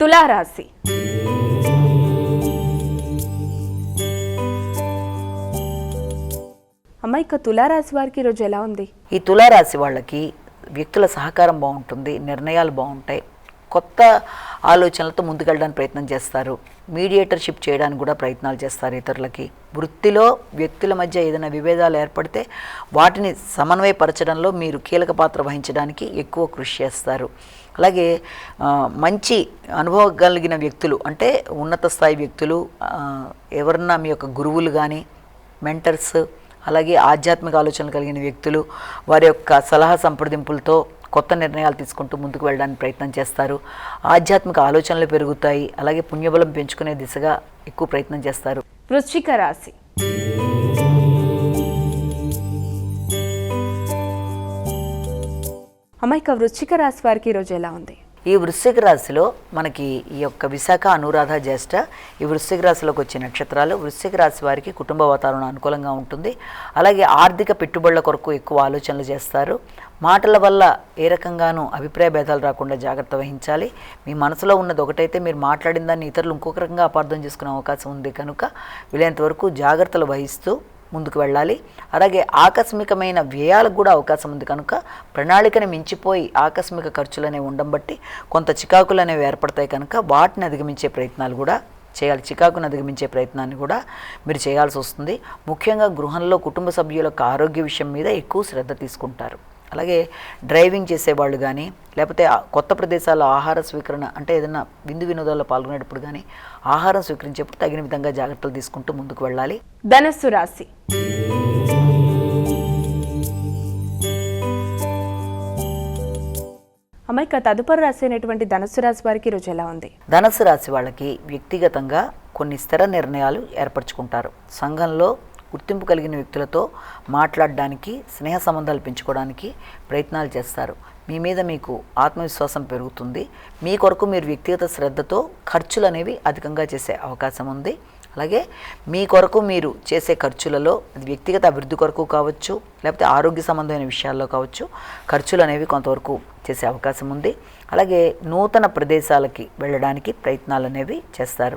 తులారాశి. అమ్మ ఇక తులారాశి వారికి ఈరోజు ఎలా ఉంది? ఈ తులారాశి వాళ్ళకి వ్యక్తుల సహకారం బాగుంటుంది నిర్ణయాలు బాగుంటాయి. కొత్త ఆలోచనలతో ముందుకెళ్ళడానికి ప్రయత్నం చేస్తారు. మీడియేటర్షిప్ చేయడానికి కూడా ప్రయత్నాలు చేస్తారు ఇతరులకి. వృత్తిలో వ్యక్తుల మధ్య ఏదైనా విభేదాలు ఏర్పడితే వాటిని సమన్వయపరచడంలో మీరు కీలక పాత్ర వహించడానికి ఎక్కువ కృషి చేస్తారు. అలాగే మంచి అనుభవం కలిగిన వ్యక్తులు అంటే ఉన్నత స్థాయి వ్యక్తులు ఎవరన్నా మీ యొక్క గురువులు కానీ మెంటర్స్ అలాగే ఆధ్యాత్మిక ఆలోచనలు కలిగిన వ్యక్తులు వారి యొక్క సలహా సంప్రదింపులతో కొత్త నిర్ణయాలు తీసుకుంటూ ముందుకు వెళ్ళడానికి ప్రయత్నం చేస్తారు. ఆధ్యాత్మిక ఆలోచనలు పెరుగుతాయి. అలాగే పుణ్యబలం పెంచుకునే దిశగా ఎక్కువ ప్రయత్నం చేస్తారు. వృశ్చిక రాశి. అమ్మ వృశ్చిక రాశి వారికి ఈరోజు ఎలా ఉంది? ఈ వృశ్చిక రాశిలో మనకి ఈ యొక్క విశాఖ అనురాధ జ్యేష్ఠ ఈ వృశ్చిక రాశిలోకి వచ్చే నక్షత్రాలు వృశ్చిక రాశి వారికి కుటుంబ వాతావరణం అనుకూలంగా ఉంటుంది. అలాగే ఆర్థిక పెట్టుబడుల కొరకు ఎక్కువ ఆలోచనలు చేస్తారు. మాటల వల్ల ఏ రకంగానూ అభిప్రాయ భేదాలు రాకుండా జాగ్రత్త వహించాలి. మీ మనసులో ఉన్నది ఒకటైతే మీరు మాట్లాడిన దాన్ని ఇతరులు ఇంకొక రకంగా అపార్థం చేసుకునే అవకాశం ఉంది కనుక వీలైనంత వరకు జాగ్రత్తలు వహిస్తూ ముందుకు వెళ్ళాలి. అలాగే ఆకస్మికమైన వ్యయాలకు కూడా అవకాశం ఉంది. కనుక ప్రణాళికని మించిపోయి ఆకస్మిక ఖర్చులు అనేవి ఉండడం బట్టి కొంత చికాకులు అనేవి ఏర్పడతాయి. కనుక వాటిని అధిగమించే ప్రయత్నాలు కూడా చేయాలి. చికాకును అధిగమించే ప్రయత్నాన్ని కూడా మీరు చేయాల్సి వస్తుంది. ముఖ్యంగా గృహంలో కుటుంబ సభ్యుల యొక్క ఆరోగ్య విషయం మీద ఎక్కువ శ్రద్ధ తీసుకుంటారు. అలాగే డ్రైవింగ్ చేసేవాళ్ళు కానీ లేకపోతే కొత్త ప్రదేశాల్లో ఆహార స్వీకరణ అంటే ఏదైనా విందు వినోదాల్లో పాల్గొనేటప్పుడు కానీ ఆహారం స్వీకరించేప్పుడు తగిన విధంగా జాగ్రత్తలు తీసుకుంటూ ముందుకు వెళ్ళాలి. ధనస్సు రాశి. అమ్మ ఇక తదుపరి రాశి అయినటువంటి ధనస్సు రాశి వారికి ఈరోజు ఎలా ఉంది? ధనస్సు రాశి వాళ్ళకి వ్యక్తిగతంగా కొన్ని స్థిర నిర్ణయాలు ఏర్పరచుకుంటారు. సంఘంలో గుర్తింపు కలిగిన వ్యక్తులతో మాట్లాడడానికి స్నేహ సంబంధాలు పెంచుకోవడానికి ప్రయత్నాలు చేస్తారు. మీ మీద మీకు ఆత్మవిశ్వాసం పెరుగుతుంది. మీ కొరకు మీరు వ్యక్తిగత శ్రద్ధతో ఖర్చులు అనేవి అధికంగా చేసే అవకాశం ఉంది. అలాగే మీ కొరకు మీరు చేసే ఖర్చులలో అది వ్యక్తిగత అభివృద్ధి కొరకు కావచ్చు లేకపోతే ఆరోగ్య సంబంధమైన విషయాల్లో కావచ్చు ఖర్చులు అనేవి కొంతవరకు చేసే అవకాశం ఉంది. అలాగే నూతన ప్రదేశాలకి వెళ్ళడానికి ప్రయత్నాలు అనేవి చేస్తారు.